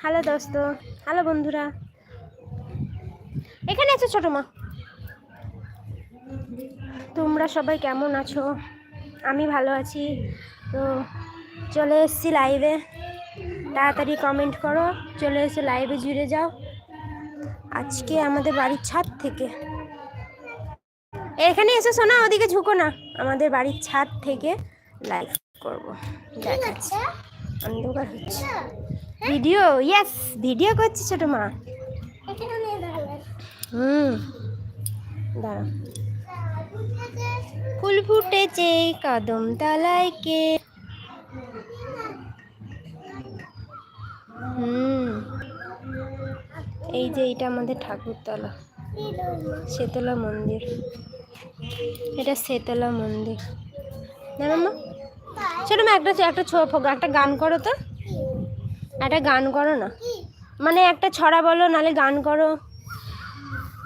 Hello দোস্ত, hello বন্ধুরা। এখানে আছে ছোটো মা। তোমরা সবাই কেমন আছো? আমি ভালো আছি। তো চলে এসেছি লাইভে তাড়াতাড়ি কমেন্ট করো। চলে এসে লাইভে জুড়ে যাও। আজকে আমাদের বাড়ির ছাদ থেকে। এখানে এসে শোনা, ওদিকে ঝুঁকো না। আমাদের বাড়ির ছাদ থেকে লাইভ করব। অন্ধকার হচ্ছে। ভিডিও ইয়েস ভিডিও করছি ছোট মা। হুম। দাঁড়া। ফুল ফুটেছে কদম তলায় কে? হুম। এই যে এইটা আমাদের ঠাকুরতলা। শেতলা মন্দির। এটা শেতলা মন্দির। জানো মা। ছোট মা, একটা একটা একটা গান করো তো। একটা গান করো না। মানে একটা ছড়া বলো নালে গান করো।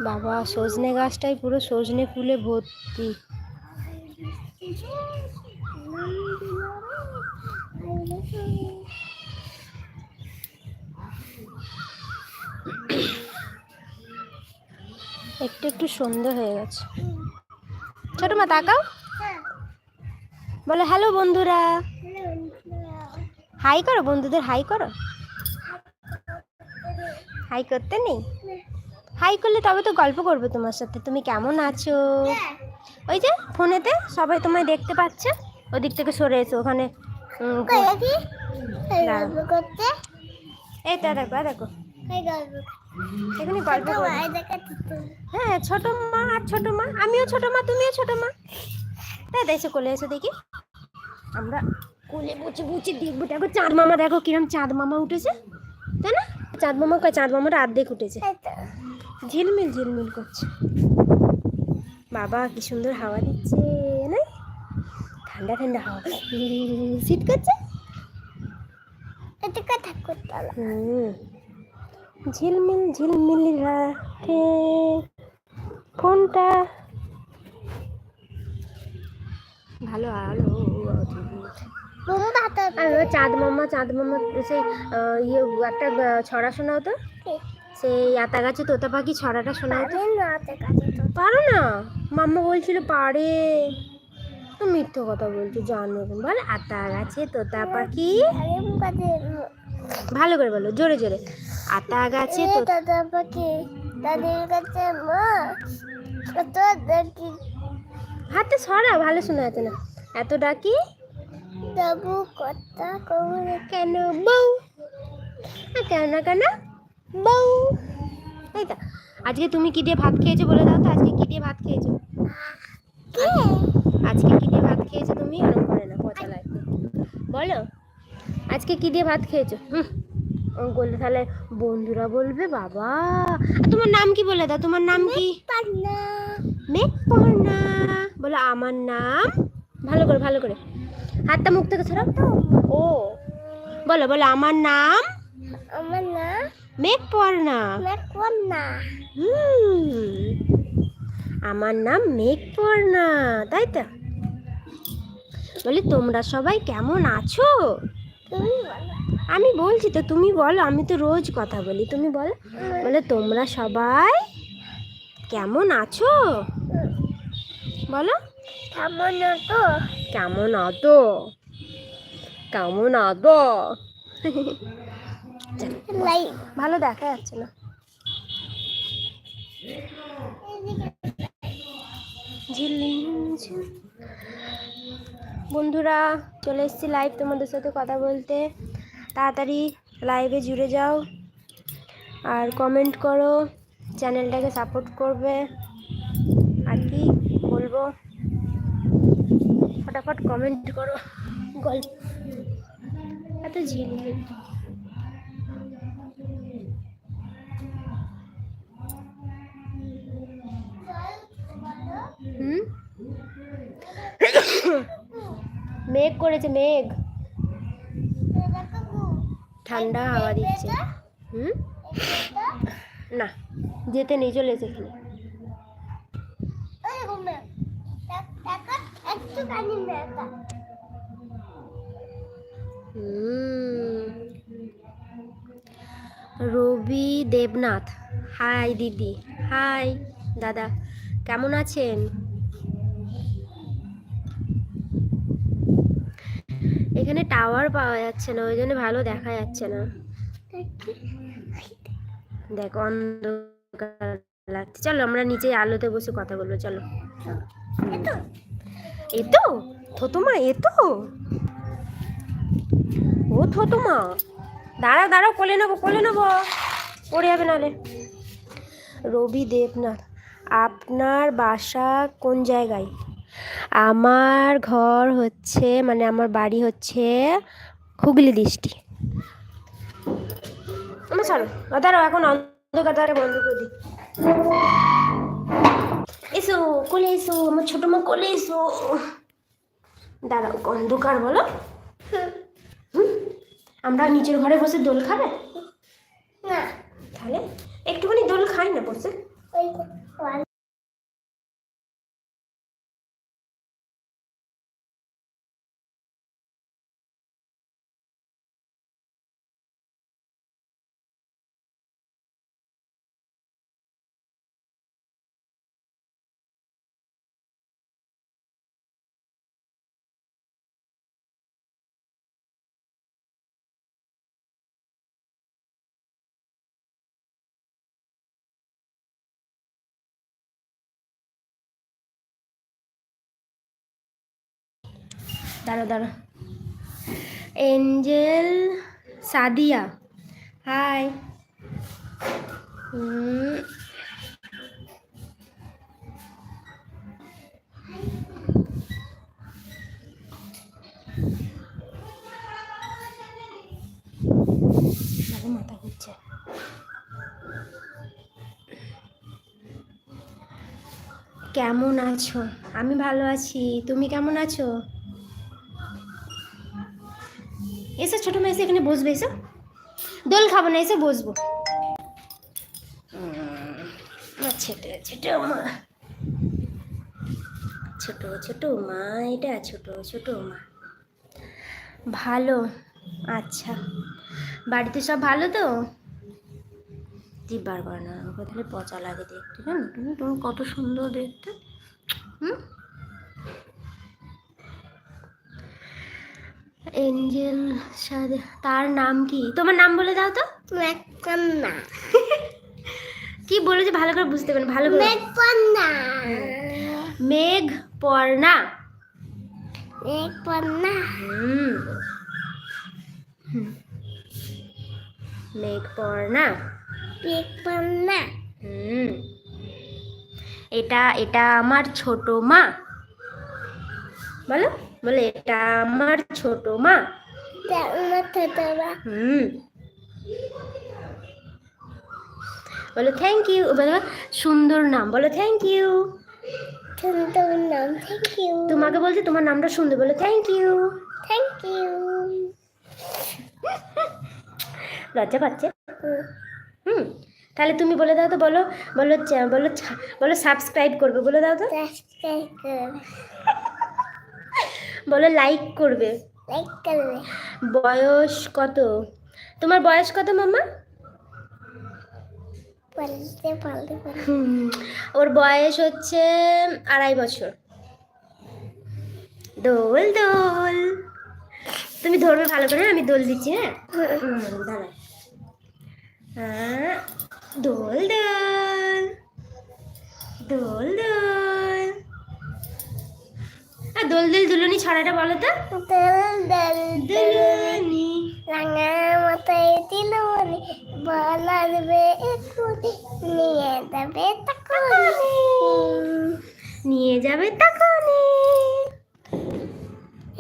বাবা, সজনে গাছটাই পুরো সজনে ফুলে ভর্তি। একটু একটু সন্ধে হয়ে গেছে। ছোট মা, তাকাও। বলো হ্যালো বন্ধুরা। হাই করো বন্ধুদের হাই করো। হাই করতে নেই? হাই করলে তবে তো গল্প করব তোমার সাথে। তুমি কেমন আছো? ওই যে ফোনেতে সবাই তোমায় দেখতে পাচ্ছে। ওদিক থেকে সরে এসো ওখানে এই তো দেখো দেখো। এখানে গল্প হ্যাঁ ছোট মা আর ছোট মা। আমিও ছোট মা তুমিও ছোট মা। তাই এসে কোলে এসে দেখি। আমরা কোলে বসে বসে দেখব। দেখো চাঁদ মামা দেখো কিরম চাঁদ মামা উঠেছে তাই না? চাঁদ মামা কয় চাঁদ মামাটা অর্ধেক উঠেছে। ঝিলমিল ঝিলমিল করছে। বাবা কি সুন্দর হাওয়া দিচ্ছে না? ঠান্ডা ঠান্ডা হাওয়া। শীত করছে? ঝিলমিল ঝিলমিল রাখে। ফোনটা ভালো আলো চাঁদ মামা চাঁদ মামা সেই ইয়ে একটা ছড়া শোনাও তো। সেই আতা গাছে তোতা পাখি ছড়াটা শোনাও তো। নাতে কাছে তো পারো না? মাম্মা বলছিল পারে। তো মিথ্যে কথা বলছো জানো বল আতা গাছে তোতা পাখি। ভালো করে বলো জোরে জোরে। আতা গাছে তোতা পাখি তাদের কাছে মা কত দেখি হাতে সরা ভালো শোনা যাচ্ছে না। এত ডাকি? দাবু কথা কমরে কেন? বউ। কেন না কেন? বউ। তাই তো। আজকে তুমি কি দিয়ে ভাত খেয়েছো বলে দাও তো আজকে কি দিয়ে ভাত খেয়েছো? আজকে কি দিয়ে ভাত খেয়েছো তুমি? ওরকম করে না পচা লাগবে বলো আজকে কি দিয়ে ভাত খেয়েছো? হুম। ও বললে তাহলে বন্ধুরা বলবে বাবা। তোমার নাম কি বলে দাও? তোমার নাম কি? পান্না মেঘ পর্ণা বলো আমার নাম? ভালো করে ভালো করে। হাতটা মুখ থেকে ছড়াও ও। বলো বলো আমার নাম? আমার না মেঘ পর্ণা না কোন হুম। আমার নাম মেঘ পর্ণা তাই তো? বলি তোমরা সবাই কেমন আছো? আমি বলছি তো তুমি বলো আমি তো রোজ কথা বলি তুমি বলো। বলে তোমরা সবাই কেমন আছো? বলো। কেমন তো কেমন আদো কেমন লাই ভালো দেখা যাচ্ছে না। বন্ধুরা চলে এসেছি লাইভ তোমাদের সাথে কথা বলতে। তাড়াতাড়ি লাইভে জুড়ে যাও। আর কমেন্ট করো চ্যানেলটাকে সাপোর্ট করবে আর কি বলব ফটাফট কমেন্ট করো গল্প এত ঝিলমিল হুম মেঘ করেছে, মেঘ। ঠান্ডা হাওয়া দিচ্ছে। হুম? না, যেতে নেই, চলে এখানে একটু কানি মেয়েটা হুম। রবি দেবনাথ হাই দিদি হাই দাদা কেমন আছেন? এখানে টাওয়ার পাওয়া যাচ্ছে না ওই জন্য ভালো দেখা যাচ্ছে না। দেখ অন্ধকার লাগছে। চলো আমরা নিচে আলোতে বসে কথা বলব চলো। এ তো থতমা এ তো ও থতমা। দাঁড়াও দাঁড়াও, কোলে নেব কোলে নেব। পড়ে যাবে নাহলে। রবি দেবনাথ, আপনার বাসা কোন জায়গায়? আমার ঘর হচ্ছে মানে আমার বাড়ি হচ্ছে হুগলি দৃষ্টি আমার চলো দাঁড়াও, এখন অন্ধকার বন্ধ করে দিই। এসো কোলে এসো আমার ছোট মা কোলে এসো। দাঁড়াও অন্ধকার বলো? হুম? আমরা নিচের ঘরে বসে দোল খাবে? না। তাহলে একটুখানি দোল খাই না বসে। দাঁড়ো, দাঁড়া। এঞ্জেল সাদিয়া। হাই। মাথা ঘুরছে। কেমন আছো? আমি ভালো আছি। তুমি কেমন আছো? বসবে এসো দোল খাব না, এসে বসবো। ছোট ছোট মা। ছোট ছোট মা, এটা ছোট ছোট মা। ভালো আচ্ছা। বাড়িতে সব ভালো তো? জিব্বার করে না তাহলে পচা লাগে দেখতে, জানো? তুমি কত সুন্দর দেখতে। হুম? এঞ্জেল সাদে তার নাম কি? তোমার নাম বলে দাও তো। মেঘপন্না কি বলেছে? ভালো করে বুঝতে পারেন ভালো করে। মেঘ পর্ণা মেঘপন্না। হুম। হুম। মেঘ পর্ণা মেঘপন্না। হুম। এটা এটা আমার ছোট মা। বলো। বলে এটা আমার ছোট মা। হুম। বলো থ্যাংক ইউ বলো সুন্দর নাম। বলো থ্যাংক ইউ নাম থ্যাংক ইউ তোমাকে বলছে তোমার নামটা সুন্দর। বলো থ্যাংক ইউ থ্যাংক ইউ লজ্জা পাচ্ছে। হুম। তাহলে তুমি বলে দাও তো বলো বলো বলো বলো সাবস্ক্রাইব করবে বলে দাও তো। সাবস্ক্রাইব বলো লাইক করবে। লাইক করবে। বয়স কত? তোমার বয়স কত মাম্মা? ওর বয়স হচ্ছে আড়াই বছর। দোল দোল। তুমি ধরবে ভালো করে? আমি দোল দিচ্ছি হ্যাঁ? হ্যাঁ, দোল দোল। দোল দোল। দোল দোল দুলুনি ছড়াটা বলো তো। দল দল দুলুনি রাঙা মাথায় দিল বলে বলা দেবে নিয়ে যাবে তখনই। নিয়ে যাবে তখনই।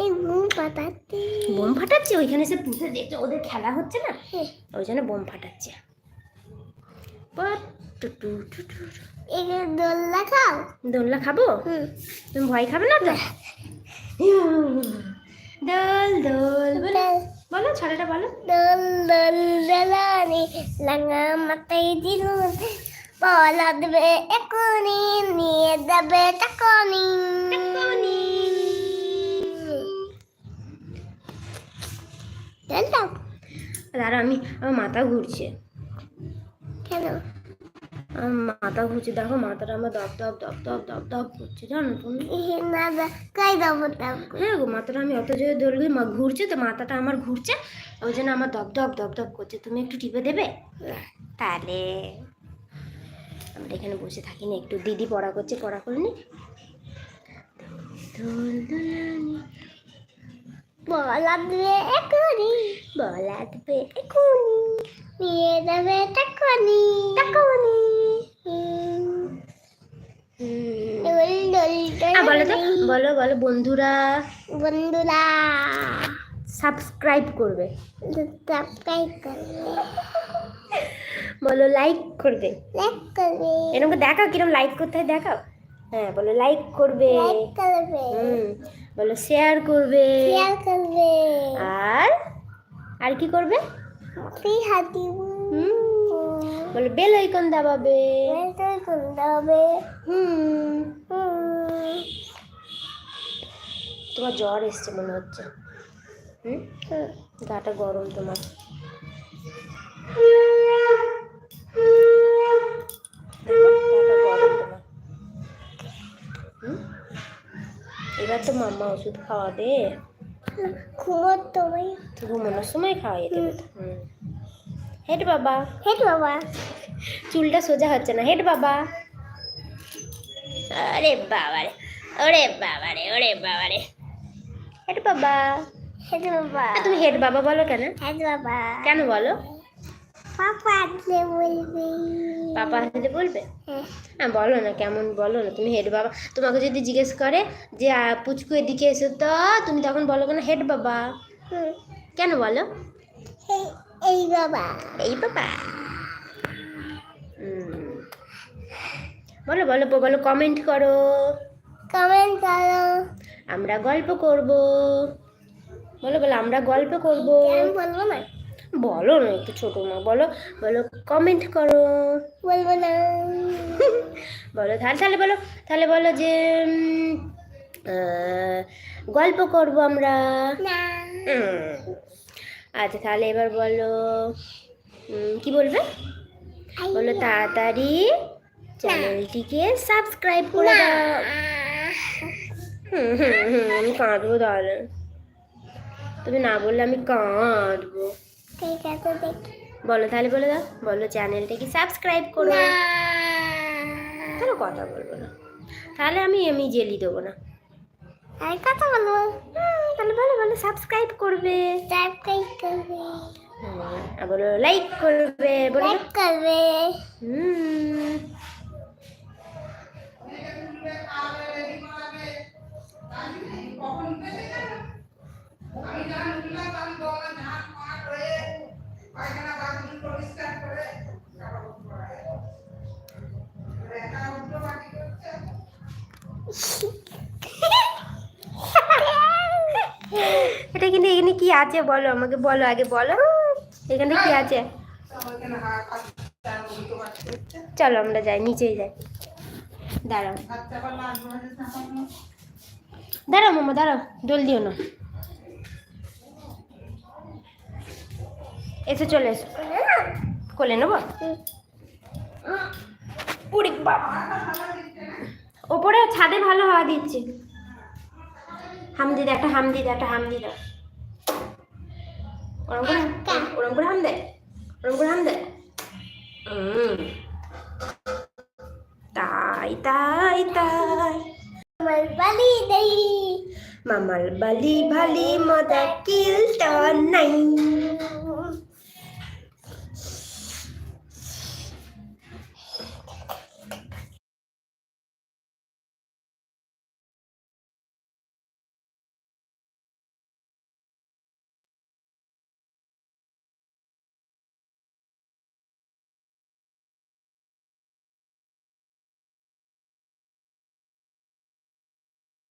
এই মুখ পাতাতে বোম ফাটাচ্ছে? ওইখানে সে পুঁতে দেখছে ওদের খেলা হচ্ছে না? ওই জন্য বোম ফাটাচ্ছে। টু টু টু টু টু। এই দোল লাগাও খাব তুমি ভয় খাবে না তো? দোল দোল বলো। বলো ছড়াটা বলো। দোল দোল দোলানি রাঙা মাথায় দিল বলা দেবে এক্ষুনি নিয়ে যাবে তখনই চলো দাঁড়া আমি আমার মাথা ঘুরছে। কেন? মাথা ঘুরছে দেখো মাথাটা আমার দপ দপ দপ দপ দপ দপ করছে জানো তুমি হ্যাঁ গো মাথাটা আমি অত জোরে মা ঘুরছে তো মাথাটা আমার ঘুরছে ওই জন্য আমার দপ দপ দপ দপ করছে তুমি একটু টিপে দেবে তাহলে আমরা এখানে বসে থাকি না একটু দিদি পড়া করছে পড়া করে নি বলা দিবে এখনই বলা দেবে এখনই নিয়ে যাবে টাকনি টাকানি বলো তো বলো বলো বন্ধুরা। বন্ধুরা। সাবস্ক্রাইব করবে। সাবস্ক্রাইব করবে। বলো লাইক করবে। লাইক করবে। এরকম দেখাও কিরম লাইক করতে হয় দেখাও। হ্যাঁ বলো লাইক করবে। লাইক করবে। হুম বলো শেয়ার করবে। শেয়ার করবে। আর আর কি করবে? ফ্রি হাতি। হুম বলো বেল আইকন দাবাবে। বেলটাই করতে দাবাবে। হুম। হুম। তোমার জ্বর এসছে মনে হচ্ছে। হুম? হুম। গাটা গরম তোমার? এবার তো মাম্মা ওষুধ খাওয়াবে। ঘুমোর তোমায় ঘুমানোর সময় খাওয়াই দেবে। হুম। হেড বাবা। হেট বাবা। চুলটা সোজা হচ্ছে না। হেড বাবা। আরে বাবারে ওরে বাবারে ওরে বাবারে। হেড বাবা। হেট বাবা। তুমি হেড বাবা বলো কেন? হেট বাবা। কেন বলো? পাপা আসলে বলবি। পাপা আসলে বলবে? হ্যাঁ। বলো না কেমন বলো না তুমি হেড বাবা। তোমাকে যদি জিজ্ঞেস করে যে পুচকু এদিকে এসো তো তুমি তখন বলো কেন হেড বাবা। কেন বলো? এই- বাবা। এই বাবা। বলো বলো বলো কমেন্ট করো। কমেন্ট করো। আমরা গল্প করব। বলো বলো আমরা গল্প করব। বলব না? বলো না একটু ছোট মা বলো বলো কমেন্ট করো। বলব না। বলো তাহলে তাহলে বলো তাহলে বলো যে গল্প করব আমরা। আচ্ছা তাহলে এবার বলো কি বলবে? বলো তাড়াতাড়ি চ্যানেলটিকে সাবস্ক্রাইব করে দাও। হুম হুম হুম আমি কাঁদবো তাহলে। তুমি না বললে আমি কাঁদবো। ঠিক আছে দেখি। বলো তাহলে বলে দাও। বলো চ্যানেলটাকে সাবস্ক্রাইব করো। তাহলে কথা বলব না। তাহলে আমি আমি জেলি দেবো না। আর কথা বলব তাহলে বলো বলো সাবস্ক্রাইব করবে। সাবস্ক্রাইব করবে। আর বলো লাইক করবে বলো। লাইক করবে। হুম। এটা কিন্তু এখানে কি আছে বলো আমাকে বলো আগে বলো। এখানে কি আছে? চলো আমরা যাই নিচেই যাই। দাঁড়াও। দাঁড়াও মামা দাঁড়াও জল দিও না। এসে চলে এসো। কোলে নেব? উড়ি বাবা। ওপরে ছাদে ভালো হাওয়া দিচ্ছে। হাম দিদা একটা হাম দিদা একটা হাম দিদা ওরম করে ওরম করে হাম দে ওরম করে হাম দে। তাই তাই তাই। বালি দেই। মামার বালি ভালি মজা কিলটা নাই।